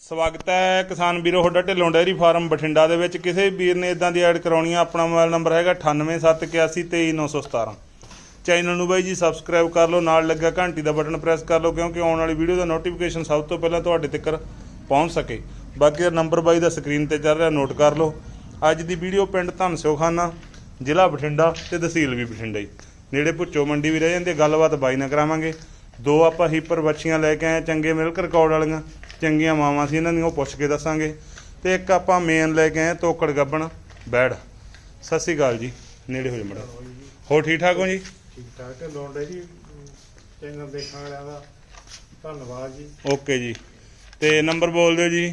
ਸਵਾਗਤ ਹੈ ਕਿਸਾਨ ਵੀਰੋ, ਤੁਹਾਡਾ ਢਿੱਲੋਂ ਡੈਰੀ ਫਾਰਮ ਬਠਿੰਡਾ ਦੇ ਵਿੱਚ। ਕਿਸੇ ਵੀਰ ਨੇ ਇਦਾਂ ਦੀ ਐਡ ਕਰਾਉਣੀ ਆ, ਆਪਣਾ ਮੋਬਾਈਲ ਨੰਬਰ ਹੈਗਾ 9871823917 ਚੈਨਲ ਨੂੰ ਬਾਈ ਜੀ ਸਬਸਕ੍ਰਾਈਬ ਕਰ ਲਓ, ਨਾਲ ਲੱਗਾ ਘੰਟੀ ਦਾ ਬਟਨ ਪ੍ਰੈਸ ਕਰ ਲਓ, ਕਿਉਂਕਿ ਆਉਣ ਵਾਲੀ ਵੀਡੀਓ ਦਾ ਨੋਟੀਫਿਕੇਸ਼ਨ ਸਭ ਤੋਂ ਪਹਿਲਾਂ ਤੁਹਾਡੇ ਤੱਕ ਪਹੁੰਚ ਸਕੇ। ਬਾਕੀ ਦਾ ਨੰਬਰ ਬਾਈ ਦਾ ਸਕਰੀਨ ਤੇ ਚੱਲ ਰਿਹਾ ਨੋਟ ਕਰ ਲਓ। ਅੱਜ ਦੀ ਵੀਡੀਓ ਪਿੰਡ ਧਨਸਿਓਖਾਨਾ ਜ਼ਿਲ੍ਹਾ ਬਠਿੰਡਾ ਤੇ ਤਹਿਸੀਲ ਵੀ ਬਠਿੰਡਾ ਹੀ। ਨੇੜੇ ਭੁੱਚੋ ਮੰਡੀ ਵੀ ਰਹਿ ਜਾਂਦੀ ਗੱਲਬਾਤ ਬਾਈ ਨਾਲ ਕਰਾਵਾਂਗੇ। ਦੋ ਆਪਾਂ ਹੀਪਰ ਬੱਚੀਆਂ ਲੈ ਕੇ ਆਏ ਚੰਗੇ ਮਿਲਕ ਰਿਕਾਰਡ ਵਾਲੀਆਂ। ਚੰਗੀਆਂ ਮਾਵਾਂ ਸੀ ਇਹਨਾਂ ਦੀਆਂ ਉਹ ਪੁੱਛ ਕੇ ਦੱਸਾਂਗੇ। ਤੇ ਇੱਕ ਆਪਾਂ ਮੇਨ ਲੈ ਕੇ ਆਏ ਤੋਕੜ ਗੱਬਣ ਬੈੜ। ਸਤਿ ਸ਼੍ਰੀ ਅਕਾਲ ਜੀ ਨੇੜੇ ਹੋ ਜਾ ਮੜਾ ਹੋ ਠੀਕ ਠਾਕ ਹੋ ਜੀ? ਠੀਕ ਠਾਕ ਲੋਂਡੇ ਜੀ ਚੈਨਲ ਦੇਖਣ ਵਾਲਿਆਂ ਦਾ। ਧੰਨਵਾਦ ਜੀ। ਓਕੇ ਜੀ। ਤੇ ਨੰਬਰ ਬੋਲ ਦਿਓ ਜੀ।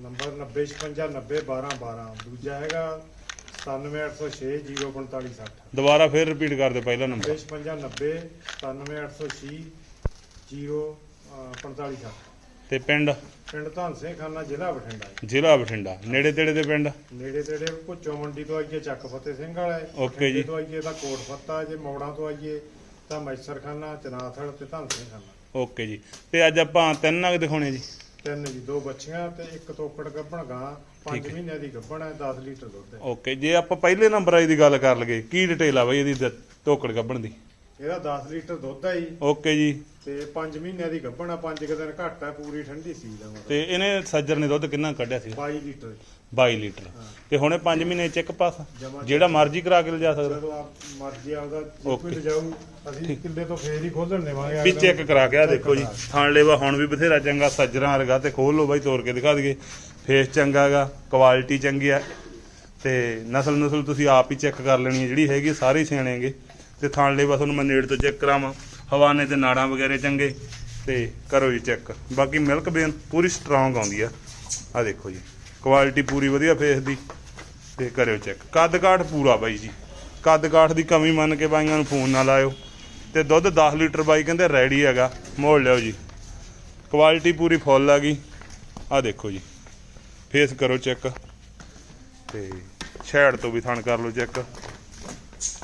ਨੰਬਰ 9055901212 ਦੂਜਾ ਹੈਗਾ 9780604560 ਦੁਬਾਰਾ ਫੇਰ ਰਿਪੀਟ ਕਰ ਦਿਓ ਪਹਿਲਾ ਨੰਬਰ। 9590 97860 ਤੇ ਪਿੰਡ? ਪਿੰਡ ਧੰਨ ਸਿੰਘ ਖਾਨਾ ਜ਼ਿਲ੍ਹਾ ਬਠਿੰਡਾ ਜੀ। ਜ਼ਿਲ੍ਹਾ ਬਠਿੰਡਾ। ਨੇੜੇ ਤੇੜੇ ਦੇ ਪਿੰਡ? ਨੇੜੇ ਤੇੜੇ ਭੁੱਚੋ ਮੰਡੀ ਤੋਂ ਆਈਏ ਚੱਕ ਫਤਿਹ ਸਿੰਘ ਵਾਲਾ। ਹੈ ਓਕੇ ਜੀ। ਤੋਂ ਆਈਏ ਤਾਂ ਕੋਟ ਫੱਤਾ ਜੇ ਮੌੜਾਂ ਤੋਂ ਆਈਏ ਤਾਂ ਮੈਸਰ ਖਾਨਾ ਚਨਾਥੜ ਤੇ ਧੰਨ ਸਿੰਘ ਖਾਨਾ ਓਕੇ ਜੀ। ਤੇ ਅੱਜ ਆਪਾਂ ਤਿੰਨ ਨਗ ਦਿਖਾਉਣੇ ਜੀ। ਤਿੰਨ ਜੀ ਦੋ ਬੱਚੀਆਂ ਤੇ ਇੱਕ ਤੋਕੜ ਗੱਭਣ ਗਾਂ। ਠੀਕ 5 ਹੈ। ਮਹੀਨਿਆਂ ਦੀ ਗੱਭਣ ਹੈ 10 ਲੀਟਰ ਦੁੱਧ ਹੈ। ਓਕੇ। ਜੇ ਆਪਾਂ ਪਹਿਲੇ ਨੰਬਰ ਆਈ ਦੀ ਗੱਲ ਕਰ ਲਈਏ ਕੀ ਡਿਟੇਲ ਆ ਬਈ ਇਹਦੀ ਦ- ਤੋਕੜ ਗੱਬਣ ਦੀ? ਇਹਦਾ 10 ਲੀਟਰ ਦੁੱਧ ਹੈ ਜੀ। ਓਕੇ ਜੀ। ਤੇ 5 ਮਹੀਨਿਆਂ ਦੀ ਗੱਭਣ ਆ 5 ਦਿਨ ਘੱਟ ਹੈ ਪੂਰੀ ਠੰਡੀ ਸੀ ਦਾ ਮਤਲਬ। ਤੇ ਇਹਨੇ ਸੱਜਰ ਨੇ ਦੁੱਧ ਕਿੰਨਾ ਕੱਢਿਆ ਸੀ? 22 ਲੀਟਰ। 22 ਲੀਟਰ। ਤੇ ਹੁਣੇ 5 ਮਹੀਨੇ ਚੈੱਕ ਪਾਸ ਜਮਾਂ ਜਿਹੜਾ ਮਰਜ਼ੀ ਕਰਾ ਕੇ ਲਿਜਾ ਸਕਦਾ। ਜਦੋਂ ਆਪ ਮਰਜ਼ੀ ਆਪਦਾ ਜੇ ਓਕੇ। ਕੋਈ ਲਿਜਾਊ ਅਸੀਂ ਕਿੱਲੇ ਤੋਂ ਫੇਰ ਹੀ ਖੋਲਣ ਦੇਵਾਂਗੇ ਵੀ ਚੈੱਕ। ਕਰਾ ਕੇ ਆ ਦੇਖੋ ਜੀ। ਥਾਣ ਲੇਵਾ ਹੁਣ ਵੀ ਬਥੇਰਾ ਚੰਗਾ ਸੱਜਰਾਂ ਵਰਗਾ ਤੇ ਖੋਲ ਲਓ ਬਾਈ ਤੋੜ ਕੇ ਦਿਖਾ ਦਈਏ। ਫੇਸ ਚੰਗਾਗਾ ਕੁਆਲਿਟੀ ਚੰਗੀ ਆ। ਤੇ ਨਸਲ ਨਸਲ ਤੁਸੀਂ ਆਪ ਹੀ ਚੈੱਕ ਕਰ ਲੈਣੀ ਹੈ ਜਿਹੜੀ ਹੈਗੀ ਸਾਰੇ ਸਿਆਣੇਗੇ ਤੇ ਥਾਣ ਲੇਵਾ ਤੁਹਾਨੂੰ ਮੈਂ ਨੇੜ ਤੋਂ ਚੈੱਕ ਕਰਾਵਾਂ ਹਵਾਨੇ ਤੇ ਨਾੜਾਂ ਵਗੈਰੇ ਚੰਗੇ, ਤੇ ਕਰੋ ਜੀ ਚੈੱਕ। ਬਾਕੀ ਮਿਲਕ ਬੇਨ ਪੂਰੀ ਸਟਰੋਂਗ ਆਉਂਦੀ ਆ। ਆ ਦੇਖੋ ਜੀ ਕੁਆਲਿਟੀ ਪੂਰੀ ਵਧੀਆ ਫੇਸ ਦੀ, ਤੇ ਕਰਿਓ ਚੈੱਕ। ਕੱਦ ਕਾਠ ਪੂਰਾ ਬਾਈ ਜੀ। ਕੱਦ ਕਾਠ ਦੀ ਕਮੀ ਮੰਨ ਕੇ ਬਾਈਆਂ ਨੂੰ ਫੋਨ ਨਾ ਲਾਇਓ। ਤੇ ਦੁੱਧ 10 ਲੀਟਰ ਬਾਈ ਕਹਿੰਦੇ ਰੈਡੀ ਹੈਗਾ, ਮੋੜ ਲਿਓ ਜੀ। ਕੁਆਲਿਟੀ ਪੂਰੀ ਫੁੱਲ ਆ ਗਈ। ਆ ਦੇਖੋ ਜੀ ਫੇਸ ਕਰੋ ਚੈੱਕ। ਤੇ ਛੇੜ ਤੋਂ ਵੀ ਥਣ ਕਰ ਲਓ ਚੈੱਕ।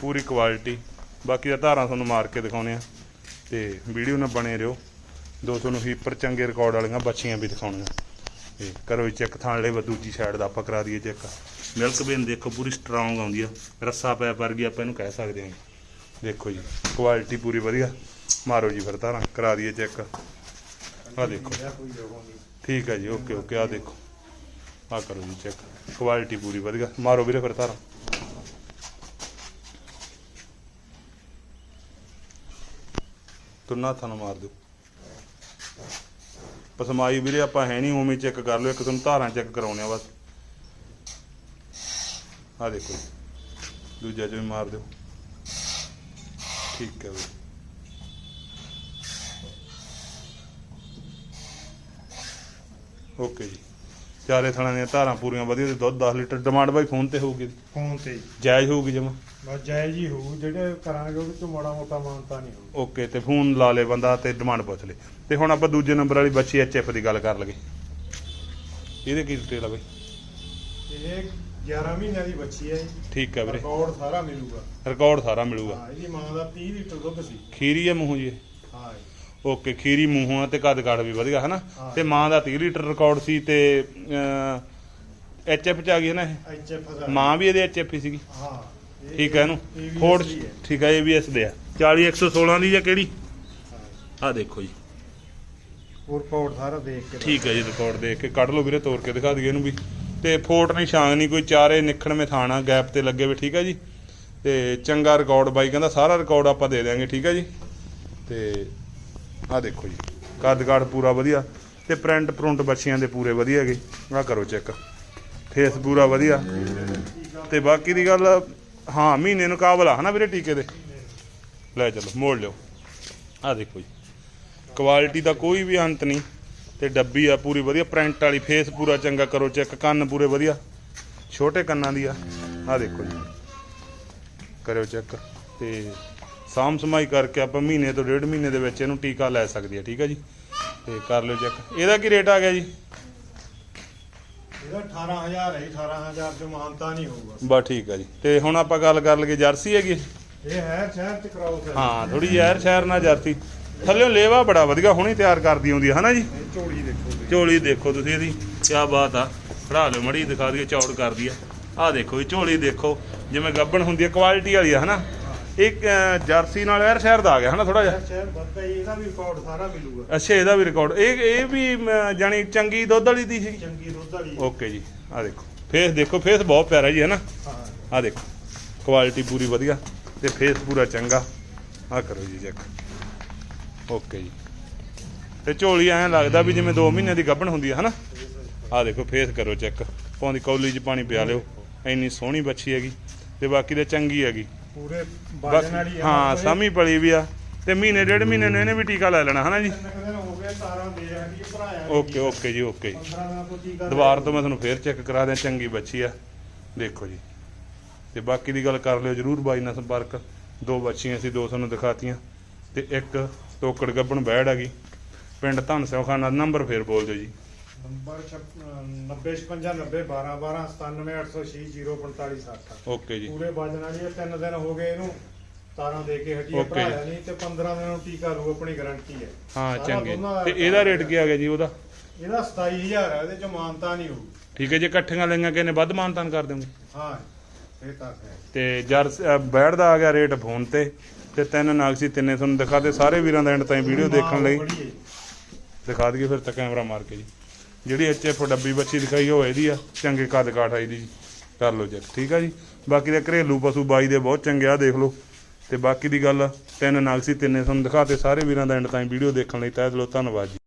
ਪੂਰੀ ਕੁਆਲਿਟੀ ਬਾਕੀ ਦਾ ਧਾਰਾਂ ਤੁਹਾਨੂੰ ਮਾਰ ਕੇ ਦਿਖਾਉਣੇ ਆ। ਤੇ ਵੀਡੀਓ ਨਾਲ ਬਣੇ ਰਹੋ। ਦੋ ਤੁਹਾਨੂੰ ਹੀਪਰ ਚੰਗੇ ਰਿਕਾਰਡ ਵਾਲੀਆਂ ਬੱਚੀਆਂ ਵੀ ਦਿਖਾਉਣੀਆਂ। ਤੇ ਕਰੋ ਜੀ ਚੈੱਕ ਥਾਣ ਲੈ ਦੂਜੀ ਸਾਈਡ ਦਾ ਆਪਾਂ ਕਰਾ ਦਈਏ ਚੈੱਕ ਮਿਲਕ ਬੇਨ ਦੇਖੋ, ਪੂਰੀ ਸਟਰੋਂਗ ਆਉਂਦੀ ਆ। ਰੱਸਾ ਪੈ ਵਰਗੀ ਆਪਾਂ ਇਹਨੂੰ ਕਹਿ ਸਕਦੇ ਹਾਂ ਦੇਖੋ ਜੀ ਕੁਆਲਿਟੀ ਪੂਰੀ ਵਧੀਆ। ਮਾਰੋ ਜੀ ਫਿਰ ਧਾਰਾਂ, ਕਰਾ ਦਈਏ ਚੈੱਕ ਆ ਦੇਖੋ। ਠੀਕ ਹੈ ਜੀ ਓਕੇ ਓਕੇ ਆ ਦੇਖੋ। ਆ ਕਰੋ ਜੀ ਚੈੱਕ ਕੁਆਲਿਟੀ ਪੂਰੀ ਵਧੀਆ। ਮਾਰੋ ਵੀਰੇ ਫਿਰ ਧਾਰਾਂ। ਤੁਨਾ ਹੱਥਾਂ ਨੂੰ ਮਾਰ ਦਿਓ। ਪਸਮਾਈ ਵੀਰੇ, ਆਪਾਂ ਹੈ ਨਹੀਂ ਉਵੇਂ ਚੈੱਕ ਕਰ ਲਓ, ਇੱਕ ਤੁਹਾਨੂੰ ਧਾਰਾਂ ਚੈੱਕ ਕਰਾਉਣੇ ਆ ਬਸ। ਆ ਦੇਖੋ ਦੂਜਾ ਚ ਵੀ ਮਾਰ ਦਿਓ। ਠੀਕ ਹੈ ਵੀਰੇ। ਓਕੇ ਜੀ। ਚਾਰੇ ਥਣਾਂ ਦੀਆਂ ਧਾਰਾਂ ਪੂਰੀਆਂ ਵਧੀਆ ਤੇ ਦੁੱਧ 10 ਲੀਟਰ। ਡਿਮਾਂਡ ਬਾਈ ਫੋਨ ਤੇ ਹੋਊਗੀ? ਫੋਨ ਤੇ। ਜਾਇਜ਼ ਹੋਊਗੀ ਜਮਾ? ਬਸ ਜਾਇਜ਼ ਹੀ ਹੋਊ ਜਿਹੜੇ ਕਰਾਂਗੇ ਉਹਦੇ ਤੋਂ ਮਾੜਾ ਮੋਟਾ ਮਾਨਤਾ ਨਹੀਂ ਹੋਊ। ਓਕੇ ਤੇ ਫੋਨ ਲਾ ਲੇ ਬੰਦਾ ਤੇ ਡਿਮਾਂਡ ਪੁੱਛ ਲੇ। ਤੇ ਹੁਣ ਆਪਾਂ ਦੂਜੇ ਨੰਬਰ ਵਾਲੀ ਬੱਚੀ ਐਚਐਫ ਦੀ ਗੱਲ ਕਰ ਲਗੇ ਇਹਦੇ ਕੀ ਡਿਟੇਲ ਆ ਬਾਈ? ਇਹ 11 ਮਹੀਨਿਆਂ ਦੀ ਬੱਚੀ ਹੈ ਜੀ। ਠੀਕ ਹੈ ਵੀਰੇ। ਰਿਕਾਰਡ ਸਾਰਾ ਮਿਲੂਗਾ। ਰਿਕਾਰਡ ਸਾਰਾ ਮਿਲੂਗਾ। ਹਾਂ ਇਹਦੀ ਮਾਂ ਦਾ 30 ਲੀਟਰ ਦੁੱਧ ਸੀ। ਖੀਰੀ ਹੈ ਮੂੰਹ ਜੀ ਇਹ? ਹਾਂ ਜੀ। ਓਕੇ ਖੀਰੀ ਮੂੰਹੋਂ ਤੇ ਕੱਦ ਕਾਠ ਵੀ ਵਧੀਆ ਹਨਾ। ਤੇ ਮਾਂ ਦਾ 30 ਲੀਟਰ ਰਿਕਾਰਡ ਸੀ ਤੇ ਐਚਐਫ ਚ ਆ ਗਈ ਹੈ ਨਾ ਇਹ ਐਚਐਫ ਮਾਂ ਵੀ ਇਹਦੇ ਐਚਐਫ ਹੀ ਸੀਗੀ। ਹਾਂ ਇਹ- ਠੀਕ ਹੈ ਇਹਨੂੰ? ਫੋਰਡ ਦੀ ਹੈ। ਠੀਕ ਹੈ ਏਬੀਐਸ ਦੇ ਆ। 40116 ਦੀ ਜਾਂ ਕਿਹੜੀ। ਆ ਦੇਖੋ ਜੀ। ਹੋਰ ਕੋਡ ਸਾਰਾ ਦੇਖ ਕੇ ਠੀਕ ਹੈ ਜੀ ਰਿਕਾਰਡ ਦੇਖ ਕੇ। ਕੱਢ ਲਓ ਵੀਰੇ ਤੋੜ ਕੇ ਦਿਖਾ ਦਈਏ ਇਹਨੂੰ ਵੀ। ਤੇ ਫੋਟ ਨਹੀਂ ਛਾਂਗ ਨਹੀਂ ਕੋਈ ਚਾਰੇ ਨਿਖੜਵੇਂ ਥਾਣਾ ਗੈਪ ਤੇ ਲੱਗੇ ਵੇ ਠੀਕ ਹੈ ਜੀ। ਤੇ ਚੰਗਾ ਰਿਕਾਰਡ ਬਾਈ ਕਹਿੰਦਾ ਸਾਰਾ ਰਿਕਾਰਡ ਆਪਾਂ ਦੇ ਦਿਆਂਗੇ ਠੀਕ ਹੈ ਜੀ। ਤੇ ਆ ਦੇਖੋ ਜੀ ਕੱਦ ਕਾਠ ਪੂਰਾ ਵਧੀਆ ਤੇ ਪ੍ਰਿੰਟ ਪ੍ਰਿੰਟ ਬੱਚੀਆਂ ਦੇ ਪੂਰੇ ਵਧੀਆ ਹੈਗੇ। ਆ ਕਰੋ ਚੈੱਕ ਫੇਸ ਪੂਰਾ ਵਧੀਆ। ਤੇ ਬਾਕੀ ਦੀ ਗੱਲ, ਹਾਂ, ਮਹੀਨੇ ਨੂੰ ਕਾਬਲ ਆ, ਹਨਾ ਵੀਰੇ ਟੀਕੇ ਦੇ? ਲੈ ਚਲੋ, ਮੋੜ ਲਿਓ। ਆ ਦੇਖੋ ਜੀ ਕੁਆਲਿਟੀ ਦਾ ਕੋਈ ਵੀ ਅੰਤ ਨਹੀਂ ਤੇ ਡੱਬੀ ਆ ਪੂਰੀ ਵਧੀਆ ਪ੍ਰਿੰਟ ਵਾਲੀ ਫੇਸ ਪੂਰਾ ਚੰਗਾ ਕਰੋ ਚੈੱਕ ਕੰਨ ਪੂਰੇ ਵਧੀਆ। ਛੋਟੇ ਕੰਨਾਂ ਦੀ ਆ। ਆ ਦੇਖੋ ਜੀ, ਕਰਿਓ ਚੈੱਕ ਤੇ ਸਾਮ ਸਮਾਈ ਕਰਕੇ ਆਪਾਂ ਮਹੀਨੇ ਤੋਂ ਡੇਢ ਮਹੀਨੇ ਦੇ ਵਿੱਚ ਇਹਨੂੰ ਟੀਕਾ ਲੈ ਸਕਦੇ ਆ ਠੀਕ ਆ ਜੀ? ਤੇ ਕਰ ਲਿਓ ਚੈੱਕ। ਇਹਦਾ ਕੀ ਰੇਟ ਆ ਗਿਆ ਜੀ? ਇਹਦਾ 18000 ਹੈ 18000 ਜੋ ਮਾਨਤਾ ਨਹੀਂ ਹੋਊਗਾ ਬਸ। ਠੀਕ ਆ ਜੀ। ਤੇ ਹੁਣ ਆਪਾਂ ਗੱਲ ਕਰ ਲਈਏ ਜਰਸੀ ਹੈਗੀ? ਇਹ ਹੈ ਸ਼ਹਿਰ ਚ ਕਰਾਓ ਹਾਂ। ਥੋੜੀ ਯਾਰ ਸ਼ਹਿਰ ਨਾਲ ਜਰਸੀ। ਥੱਲੇ ਲੇਵਾ ਬੜਾ ਵਧੀਆ ਹੁਣੇ ਤਿਆਰ ਕਰਦੀ ਆਉਂਦੀ ਹੈ ਹਨਾ ਜੀ? ਝੋਲੀ ਦੇਖੋ ਝੋਲੀ ਦੇਖੋ ਤੁਸੀਂ ਇਹਦੀ ਕੀ ਬਾਤ ਆ। ਖੜਾ ਲਿਓ ਮੜੀ ਦਿਖਾ ਦਈਏ ਚੌੜ ਕਰਦੀ ਆ। ਆ ਦੇਖੋ ਇਹ ਝੋਲੀ ਦੇਖੋ ਜਿਵੇਂ ਗੱਬਣ ਹੁੰਦੀ ਆ ਕੁਆਲਿਟੀ ਵਾਲੀ ਆ ਹਨਾ? ਇੱਕ ਜਰਸੀ ਨਾਲ ਯਾਰ ਸ਼ਹਿਰ ਦਾ ਆ ਗਿਆ ਹਨਾ ਥੋੜਾ ਜਿਹਾ? ਸ਼ਹਿਰ ਵੱਧਦਾ ਹੀ ਇਹਦਾ ਵੀ ਰਿਕਾਰਡ ਸਾਰਾ ਮਿਲੂਗਾ। ਅੱਛਾ ਇਹਦਾ ਵੀ ਰਿਕਾਰਡ ਇਹ ਇਹ ਵੀ ਜਾਣੀ ਚੰਗੀ ਦੁੱਧ ਵਾਲੀ ਦੀ ਸੀ ਚੰਗੀ ਦੁੱਧ ਵਾਲੀ। ਓਕੇ ਜੀ ਆ ਦੇਖੋ। ਫੇਸ ਦੇਖੋ ਫੇਸ ਬਹੁਤ ਪਿਆਰਾ ਜੀ ਹਨਾ? ਹਾਂ। ਆ ਦੇਖੋ ਕੁਆਲਿਟੀ ਪੂਰੀ ਵਧੀਆ ਤੇ ਫੇਸ ਪੂਰਾ ਚੰਗਾ। ਆ ਕਰੋ ਜੀ ਚੈੱਕ ਓਕੇ ਜੀ। ਤੇ ਝੋਲੀ ਐਂ ਲੱਗਦਾ ਵੀ ਜਿਵੇਂ 2 ਮਹੀਨਿਆਂ ਦੀ ਗੱਭਣ ਹੁੰਦੀ ਹੈ ਹਨਾ? ਆ ਦੇਖੋ ਫੇਸ ਕਰੋ ਚੈੱਕ ਪਾਉਂਦੀ ਕੌਲੀ 'ਚ ਪਾਣੀ ਪਿਆ ਲਿਓ। ਇੰਨੀ ਸੋਹਣੀ ਬੱਚੀ ਹੈਗੀ ਤੇ ਬਾਕੀ ਤੇ ਚੰਗੀ ਹੈਗੀ। ਪੂਰੇ ਬਸ ਬਾਜਣ ਵਾਲੀ ਆ ਹਾਂ ਸਾਮੀ ਪਲੀ ਵੀ ਆ। ਤੇ ਮਹੀਨੇ ਡੇਢ ਮਹੀਨੇ ਨੂੰ ਇਹਨੇ ਵੀ ਟੀਕਾ ਲੈ ਲੈਣਾ ਹਨਾ ਜੀ? ਹੋ ਤਾਰਾਂ ਦੇ ਭਰਾਇਆ okay okay ji okay ji. 15 ਦਿਨਾਂ ਤੋਂ ਟੀਕਾ ਦੁਬਾਰ ਤੋਂ ਮੈਂ ਤੁਹਾਨੂੰ ਫੇਰ ਚੈੱਕ ਕਰਾ ਦਿਆਂ ਚੰਗੀ ਬੱਚੀ ਆ। ਦੇਖੋ ਜੀ। ਤੇ ਬਾਕੀ ਦੀ ਗੱਲ ਕਰ ਲਿਓ ਜਰੂਰ ਬਾਈ ਨਾਲ ਸੰਪਰਕ। ਦੋ ਬੱਚੀਆਂ ਸੀ ਦੋ ਤੁਹਾਨੂੰ ਦਿਖਾਤੀਆਂ। ਤੇ ਇੱਕ ਟੋਕੜ ਗੱਬਣ ਬੈੜ ਹੈਗੀ ਪਿੰਡ ਧਨ ਖਾਨਾ ਨੰਬਰ ਫੇਰ ਬੋਲ ਦਿਓ ਜੀ। ਨੰਬਰ 9055 90 12 12 97 806 045 60 ਓਕੇ ਜੀ। ਪੂਰੇ ਵਾਲੀ ਆ, ਤਿੰਨ ਦਿਨ ਹੋ ਗਏ ਇਹਨੂੰ। ਤਾਰਾਂ ਦੇ ਕੇ ਹਟੀ Okay. ਭਰਾਇਆ ਨਹੀਂ ਤੇ 15 ਦਿਨ ਨੂੰ ਟੀਕਾ ਲੂ ਆਪਣੀ ਗਾਰੰਟੀ ਹੈ। ਹਾਂ ਸਾਰਾ ਚੰਗੇ। ਦੋਨਾਂ ਦਾ ਤੇ ਇਹਦਾ ਰੇਟ ਕੀ ਆ ਗਿਆ ਜੀ ਉਹਦਾ? ਇਹਦਾ 27000 ਹੈ ਇਹਦੇ ਚ ਮਾਨਤਾ ਨਹੀਂ ਹੋਊ। ਠੀਕ ਹੈ ਜੇ ਇਕੱਠੀਆਂ ਲਈਆਂ ਕਿਨੇ ਵੱਧ ਮਾਨਤਾਨ ਕਰ ਦਿਓਗੇ ਹਾਂ ਇਹ ਤਾਂ ਹੈ। ਤੇ ਜਰ ਬੈੜ ਦਾ ਆ ਗਿਆ ਰੇਟ ਫੋਨ ਤੇ ਤੇ ਤਿੰਨ ਤੁਹਾਨੂੰ ਸਾਰੇ ਵੀਰਾਂ ਦਾ ਐਂਡ ਤਾਈਂ ਵੀਡੀਓ ਦੇਖਣ ਲਈ। ਬੜੀ ਹੈ। ਦਿਖਾ ਦਈਏ ਫਿਰ ਤਾਂ ਕੈਮਰਾ ਮਾਰ ਕੇ ਜੀ। ਜਿਹੜੀ ਐਚਐਫ ਡੱਬੀ ਬੱਚੀ ਦਿਖਾਈ ਉਹ ਇਹਦੀ ਆ, ਚੰਗੇ ਕੱਦ ਕਾਠ ਆਈ ਦੀ ਜੀ। ਕਰ ਲਓ ਚੈੱਕ, ਠੀਕ ਆ ਜੀ? ਬਾਕੀ ਦੇ ਘਰੇਲੂ ਪਸ਼ੂ ਬਾਈ ਦੇ ਬਹੁਤ ਚੰਗੇ ਆ, ਦੇਖ ਲਓ। ਤੇ ਬਾਕੀ ਦੀ ਗੱਲ ਤਿੰਨ ਨਗ ਸੀ, ਤਿੰਨੇ ਤੁਹਾਨੂੰ ਦਿਖਾਤੇ, ਸਾਰੇ ਵੀਰਾਂ ਦਾ ਐਂਡ ਤਾਈਂ ਵੀਡੀਓ ਦੇਖਣ ਲਈ ਤਹਿ ਦਿਲੋਂ ਧੰਨਵਾਦ ਜੀ।